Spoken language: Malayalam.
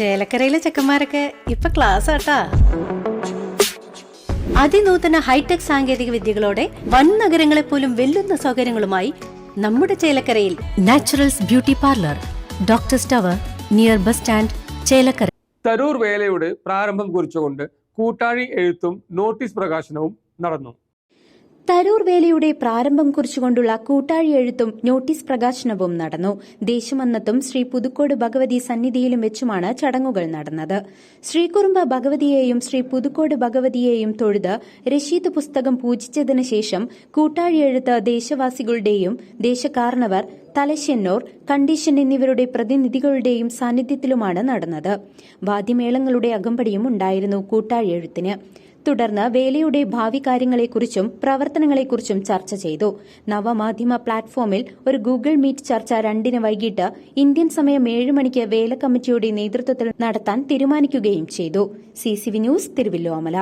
ചേലക്കരയിലെ ചെക്കന്മാരൊക്കെ ഇപ്പൊ ക്ലാസ് ആട്ടാ. അതിനൂതന ഹൈടെക് സാങ്കേതിക വിദ്യകളോടെ വൻ നഗരങ്ങളെ പോലും വെല്ലുന്ന സൗകര്യങ്ങളുമായി നമ്മുടെ ചേലക്കരയിൽ Naturals beauty parlour doctor tower near bus stand Chelakkara. Tarur വേലയുടെ പ്രാരംഭം കുറിച്ചുകൊണ്ട് കൂട്ടാഴി എഴുത്തും നോട്ടീസ് പ്രകാശനവും നടന്നു. തരൂർ വേലയുടെ പ്രാരംഭം കുറിച്ചുകൊണ്ടുള്ള കൂട്ടാഴി എഴുത്തും നോട്ടീസ് പ്രകാശനവും നടന്നു. ദേശമന്നത്തും ശ്രീ പുതുക്കോട് ഭഗവതി സന്നിധിയിലും വെച്ചുമാണ് ചടങ്ങുകൾ നടന്നത്. ശ്രീകുറുമ്പ ഭഗവതിയെയും ശ്രീ പുതുക്കോട് ഭഗവതിയെയും തൊഴുത് രശീത് പുസ്തകം പൂജിച്ചതിനു ശേഷം കൂട്ടാഴി എഴുത്ത് ദേശവാസികളുടെയും ദേശകാരണവർ തലശ്ശെന്നൂർ കണ്ടീഷൻ എന്നിവരുടെ പ്രതിനിധികളുടെയും സാന്നിധ്യത്തിലുമാണ് നടന്നത്. വാദ്യമേളങ്ങളുടെ അകമ്പടിയും ഉണ്ടായിരുന്നു കൂട്ടാഴി എഴുത്തിന്. തുടർന്ന് വേലയുടെ ഭാവി കാര്യങ്ങളെക്കുറിച്ചും പ്രവർത്തനങ്ങളെക്കുറിച്ചും ചർച്ച ചെയ്തു. നവമാധ്യമ പ്ലാറ്റ്ഫോമിൽ ഒരു ഗൂഗിൾ മീറ്റ് ചർച്ച രണ്ടിന് വൈകിട്ട് ഇന്ത്യൻ സമയം ഏഴ് മണിക്ക് വേല കമ്മിറ്റിയുടെ നേതൃത്വത്തിൽ നടത്താൻ തീരുമാനിക്കുകയും ചെയ്തു. C news Thiruvilwamala